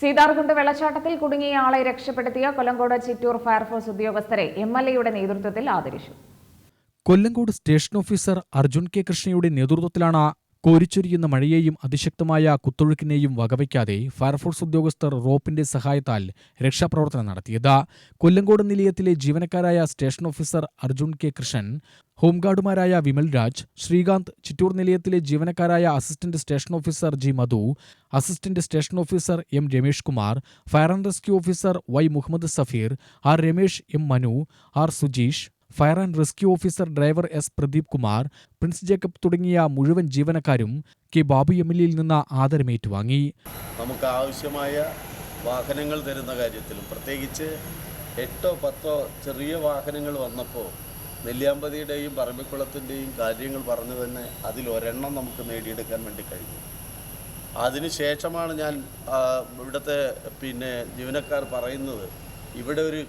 സീതാർകുണ്ട് വെള്ളച്ചാട്ടത്തിൽ കുടുങ്ങിയ ആളെ രക്ഷപ്പെടുത്തിയ കൊല്ലങ്കോട് ചിറ്റൂർ ഫയർഫോഴ്സ് ഉദ്യോഗസ്ഥരെ എം എൽ എയുടെ നേതൃത്വത്തിൽ ആദരിച്ചു. Kollengode station officer Arjun K കൃഷ്ണയുടെ നേതൃത്വത്തിലാണ് കോരിച്ചൊരിയുന്ന മഴയെയും അതിശക്തമായ കുത്തൊഴുക്കിനെയും വകവയ്ക്കാതെ ഫയർഫോഴ്സ് ഉദ്യോഗസ്ഥർ റോപ്പിന്റെ സഹായത്താൽ രക്ഷാപ്രവർത്തനം നടത്തിയത്. കൊല്ലങ്കോട് നിലയത്തിലെ ജീവനക്കാരായ station officer Arjun K. Krishnan ഹോംഗാർഡുമാരായ Vimal Raj Srikanth Chittur നിലയത്തിലെ ജീവനക്കാരായ assistant station officer G. Madhu assistant station officer M. Ramesh Kumar fire and rescue officer Y. Muhammad Safeer R. Ramesh M. Manu R. Sujeesh fire and rescue officer driver S Pradeep Kumar Prince Jacob തുടങ്ങിയ മുഴുവൻ ജീവനക്കാരും K Babu M L നിന്ന് ആദരമേറ്റുവാങ്ങി. നമുക്ക് ആവശ്യമായ വാഹനങ്ങൾ തരുന്ന കാര്യത്തിലും പ്രത്യേകിച്ച് എട്ടോ പത്തോ ചെറിയ വാഹനങ്ങൾ വന്നപ്പോൾ നെല്ലിയാമ്പതിയുടെയും പറമ്പിക്കുളത്തിന്റെയും കാര്യങ്ങൾ പറഞ്ഞു തന്നെ അതിലൊരെണ്ണം നമുക്ക് നേടിയെടുക്കാൻ വേണ്ടി കഴിഞ്ഞു. അതിനുശേഷമാണ് ഞാൻ ഇവിടുത്തെ പിന്നെ ജീവനക്കാർ പറയുന്നത് ഇവിടെ ഒരു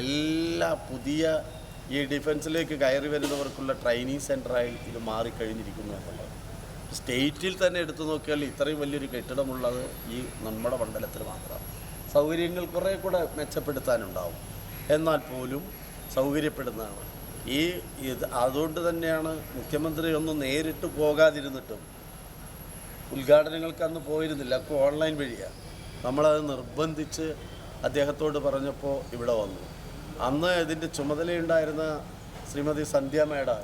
എല്ലാ പുതിയ ഈ ഡിഫൻസിലേക്ക് കയറി വരുന്നവർക്കുള്ള ട്രെയിനിങ് സെന്ററായി ഇത് മാറിക്കഴിഞ്ഞിരിക്കുന്നു എന്നുള്ളത്. സ്റ്റേറ്റിൽ തന്നെ എടുത്തു നോക്കിയാൽ ഇത്രയും വലിയൊരു കെട്ടിടമുള്ളത് ഈ നമ്മുടെ മണ്ഡലത്തിൽ മാത്രമാണ് സൗകര്യങ്ങൾ കുറേ കൂടെ മെച്ചപ്പെടുത്താനുണ്ടാവും. എന്നാൽ പോലും സൗകര്യപ്പെടുന്നതാണ്. ഈ ഇത് അതുകൊണ്ട് തന്നെയാണ് മുഖ്യമന്ത്രി ഒന്നും നേരിട്ട് പോകാതിരുന്നിട്ടും ഉദ്ഘാടനങ്ങൾക്ക് അന്ന് പോയിരുന്നില്ല. ഒക്കെ ഓൺലൈൻ വഴിയാണ് നമ്മളത് നിർബന്ധിച്ച് അദ്ദേഹത്തോട് പറഞ്ഞപ്പോൾ ഇവിടെ വന്നു. അന്ന് ഇതിന്റെ ചുമതലയുണ്ടായിരുന്ന ശ്രീമതി സന്ധ്യ മേഡം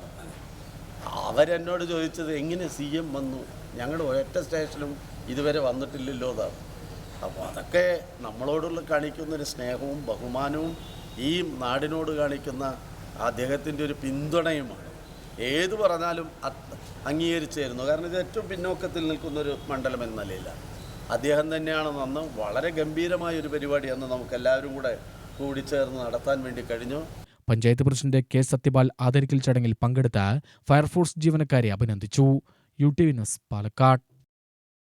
അവരെന്നോട് ചോദിച്ചത് എങ്ങനെ സി എം വന്നു? ഞങ്ങൾ ഒരൊറ്റ സ്റ്റേഷനും ഇതുവരെ വന്നിട്ടില്ലല്ലോ എന്നാണ്. അപ്പോൾ അതൊക്കെ നമ്മളോടുള്ള കാണിക്കുന്നൊരു സ്നേഹവും ബഹുമാനവും ഈ നാടിനോട് കാണിക്കുന്ന അദ്ദേഹത്തിന്റെ ഒരു പിന്തുണയുമാണ്. ഏത് പറഞ്ഞാലും അത് അംഗീകരിച്ചായിരുന്നു. കാരണം ഇത് ഏറ്റവും പിന്നോക്കത്തിൽ നിൽക്കുന്നൊരു മണ്ഡലം എന്ന നിലയിലാണ്. അദ്ദേഹം തന്നെയാണ് അന്ന് വളരെ ഗംഭീരമായ ഒരു പരിപാടി അന്ന് നമുക്കെല്ലാവരും കൂടെ കൂടിച്ചേർന്ന് നടത്താൻ വേണ്ടി കഴിഞ്ഞു. പഞ്ചായത്ത് പ്രസിഡന്റ് കെ സത്യപാൽ ആദരിക്കൽ ചടങ്ങിൽ പങ്കെടുത്ത ഫയർഫോഴ്സ് ജീവനക്കാരെ അഭിനന്ദിച്ചു. U T V news Palakkad.